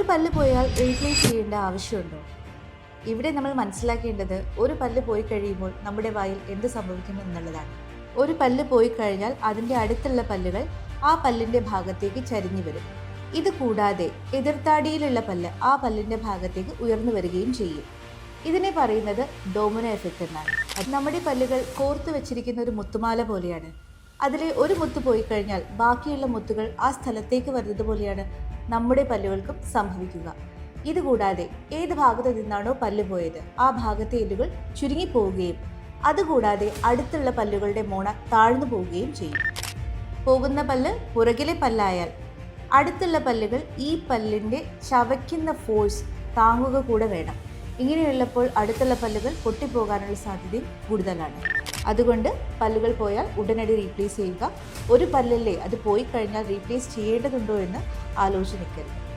ഒരു പല്ല് പോയാൽ റീപ്ലേസ് ചെയ്യേണ്ട ആവശ്യമുണ്ടോ? ഇവിടെ നമ്മൾ മനസ്സിലാക്കേണ്ടത് ഒരു പല്ല് പോയി കഴിയുമ്പോൾ നമ്മുടെ വായിൽ എന്ത് സംഭവിക്കുന്നു എന്നുള്ളതാണ്. ഒരു പല്ല് പോയി കഴിഞ്ഞാൽ അതിന്റെ അടുത്തുള്ള പല്ലുകൾ ആ പല്ലിന്റെ ഭാഗത്തേക്ക് ചരിഞ്ഞു വരും. ഇത് കൂടാതെ എതിർത്താടിയിലുള്ള പല്ല് ആ പല്ലിന്റെ ഭാഗത്തേക്ക് ഉയർന്നു വരികയും ചെയ്യും. ഇതിനെ പറയുന്നത് ഡോമിനോ എഫക്റ്റ് എന്നാണ്. നമ്മുടെ പല്ലുകൾ കോർത്തു വെച്ചിരിക്കുന്ന ഒരു മുത്തുമാല പോലെയാണ്. അതിലെ ഒരു മുത്ത് പോയി കഴിഞ്ഞാൽ ബാക്കിയുള്ള മുത്തുകൾ ആ സ്ഥലത്തേക്ക് വരുന്നത് പോലെയാണ് നമ്മുടെ പല്ലുകൾക്കും സംഭവിക്കുക. ഇതുകൂടാതെ ഏത് ഭാഗത്ത് നിന്നാണോ പല്ല് പോയത് ആ ഭാഗത്തെ എല്ലുകൾ ചുരുങ്ങിപ്പോവുകയും അതുകൂടാതെ അടുത്തുള്ള പല്ലുകളുടെ മോണ താഴ്ന്നു പോവുകയും ചെയ്യും. പോകുന്ന പല്ല് പുറകിലെ പല്ലായാൽ അടുത്തുള്ള പല്ലുകൾ ഈ പല്ലിന്റെ ചവയ്ക്കുന്ന ഫോഴ്സ് താങ്ങുക കൂടെ വേണം. ഇങ്ങനെയുള്ളപ്പോൾ അടുത്തുള്ള പല്ലുകൾ പൊട്ടിപ്പോകാനുള്ള സാധ്യതയും കൂടുതലാണ്. അതുകൊണ്ട് പല്ലുകൾ പോയാൽ ഉടനടി റീപ്ലേസ് ചെയ്യുക. ഒരു പല്ലല്ലേ അത് പോയി കഴിഞ്ഞാൽ റീപ്ലേസ് ചെയ്യേണ്ടതുണ്ടോ എന്ന് ആലോചിച്ച് നിൽക്കരുത്.